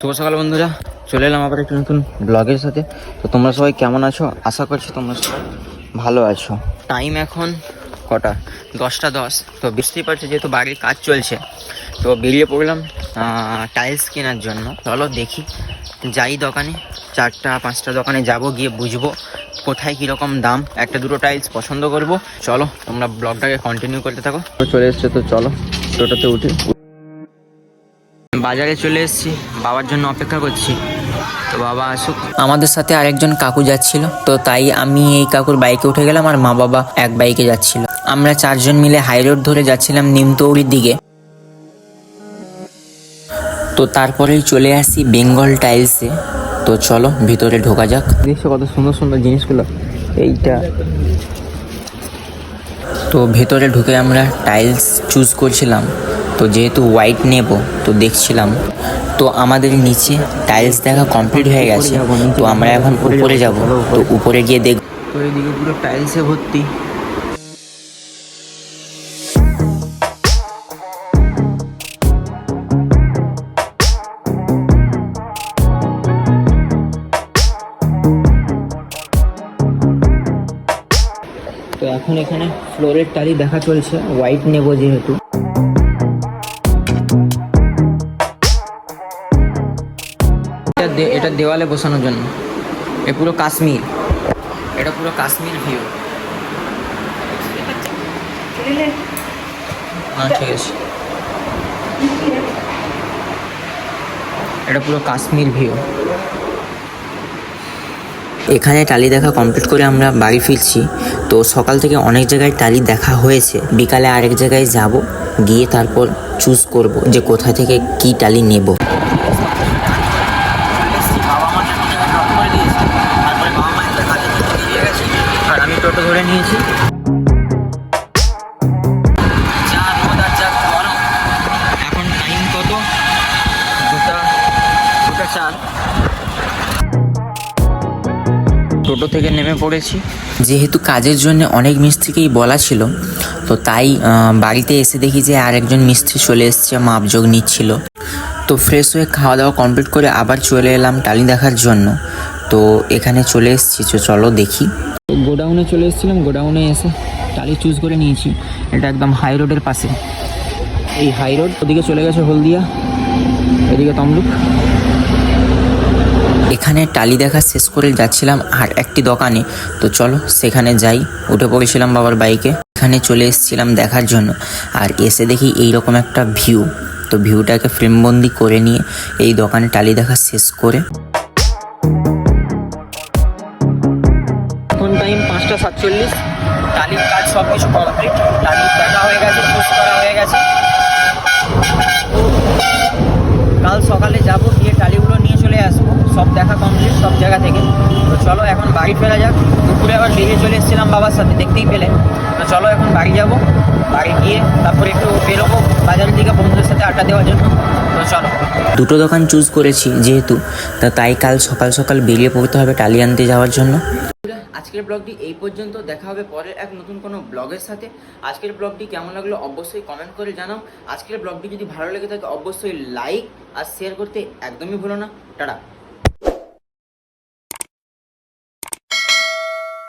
শুভ সকাল বন্ধুরা, চলে এলাম আবার একটা নতুন ব্লগের সাথে। তো তোমরা সবাই কেমন আছো? আশা করছি তোমরা সবাই ভালো আছো। টাইম এখন কটা? দশটা দশ। তো বুঝতেই পারছ যেহেতু বাড়ির কাজ চলছে, তো বেরিয়ে পড়লাম টাইলস কেনার জন্য। চলো দেখি, যাই দোকানে। চারটা, পাঁচটা দোকানে যাব, গিয়ে বুঝব কোথায় কীরকম দাম। একটা দুটো টাইলস পছন্দ করব। চলো তোমরা ব্লগটাকে কন্টিনিউ করতে থাকো। চলে এসছে তো চলো, টোটোতে উঠে। বাজারে চলে এসেছি বাবার জন্য অপেক্ষা করছি। তো বাবা আসুক। আমাদের সাথে আরেকজন কাকু যাচ্ছিল তো তাই আমি এই কাকুর বাইকে উঠে গেলাম আর মা বাবা এক বাইকে যাচ্ছিল। আমরা চারজন মিলে হাই রোড ধরে যাচ্ছিলাম নিমতৌড়ির দিকে। তো তারপরেই চলে আসি বেঙ্গল টাইলসে। তো চলো ভিতরে ঢোকা যাক। দেখছ কত সুন্দর সুন্দর জিনিসগুলো। এইটা। তো ভেতরে ঢুকে আমরা টাইলস চুজ করছিলাম। তো যেহেতু হোয়াইট নেব, তো দেখছিলাম। তো আমাদের নিচে টাইলস দেখা কমপ্লিট হয়ে গেছে। তো আমরা এখন উপরে যাব। তো উপরে গিয়ে দেখ পুরো টাইলসে ভর্তি। তো এখন এখানে ফ্লোরের টালি দেখা চলছে। হোয়াইট নেব যেহেতু। এটা দেওয়ালে বসানোর জন্য। এ পুরো কাশ্মীর। এটা পুরো কাশ্মীর ভিউ হ্যাঁ ঠিক আছে। এটা পুরো কাশ্মীর ভিউ এখানে টালি দেখা কমপ্লিট করে আমরা বাড়ি ফিরছি। তো সকাল থেকে অনেক জায়গায় টালি দেখা হয়েছে। বিকালে আরেক জায়গায় যাব, গিয়ে তারপর চুজ করব যে কোথা থেকে কি টালি নেব। ধরে নিয়েছি। টোটো থেকে নেমে পড়েছি। যেহেতু কাজের জন্য অনেক মিস্ত্রিকেই বলা ছিল, তো তাই বাড়িতে এসে দেখি যে আরেকজন মিস্ত্রি চলে এসছে মাপযোগ নিচ্ছিল। তো ফ্রেশ হয়ে খাওয়া দাওয়া কমপ্লিট করে আবার চলে এলাম টালি দেখার জন্য। তো এখানে চলে এসেছি তো চলো দেখি। গোডাউনে চলে এসেছিলাম গোডাউনে এসে টালি চুজ করে নিয়েছি। এটা একদম হাই রোডের পাশে। এই হাই রোড ওদিকে চলে গেছে হলদিয়া এদিকে তমলুক। এখানে টালি দেখা শেষ করে যাচ্ছিলাম আর একটি দোকানে। তো চলো সেখানে যাই। উঠে পড়েছিলাম বাবার বাইকে। এখানে চলে এসেছিলাম দেখার জন্য। আর এসে দেখি এইরকম একটা ভিউ তো ভিউটাকে ফ্রেমবন্দি করে নিয়ে এই দোকানে টালি দেখা শেষ করে সাতচল্লিশ। টালির কাজ সব কিছু কমপ্লিট টালির দেখা হয়ে গেছে চুজ করা হয়ে গেছে। কাল সকালে যাব, গিয়ে টালিগুলো নিয়ে চলে আসব। সব দেখা কমপ্লিট সব জায়গা থেকে। তো চলো এখন বাড়ি ফেরা যাক। দুপুরে আবার বেরিয়ে চলে এসেছিলাম বাবার সাথে, দেখতেই পেলে। তো চলো এখন বাড়ি যাব। বাড়ি গিয়ে তারপরে একটু বেরোবো বাজারের দিকে বন্ধুদের সাথে আড্ডা দেওয়ার জন্য। তো চলো। দুটো দোকান চুজ করেছি যেহেতু। তা তাই কাল সকাল সকাল বেরিয়ে পড়তে হবে টালি আনতে যাওয়ার জন্য। আজকের ব্লগটি এই পর্যন্ত। দেখা হবে পরের এক নতুন কোনো ব্লগের সাথে। আজকের ব্লগটি কেমন লাগল অবশ্যই কমেন্ট করে জানাও। আজকের ব্লগটি যদি ভালো লেগে থাকে, অবশ্যই লাইক আর শেয়ার করতে একদমই ভুলো না। টাটা।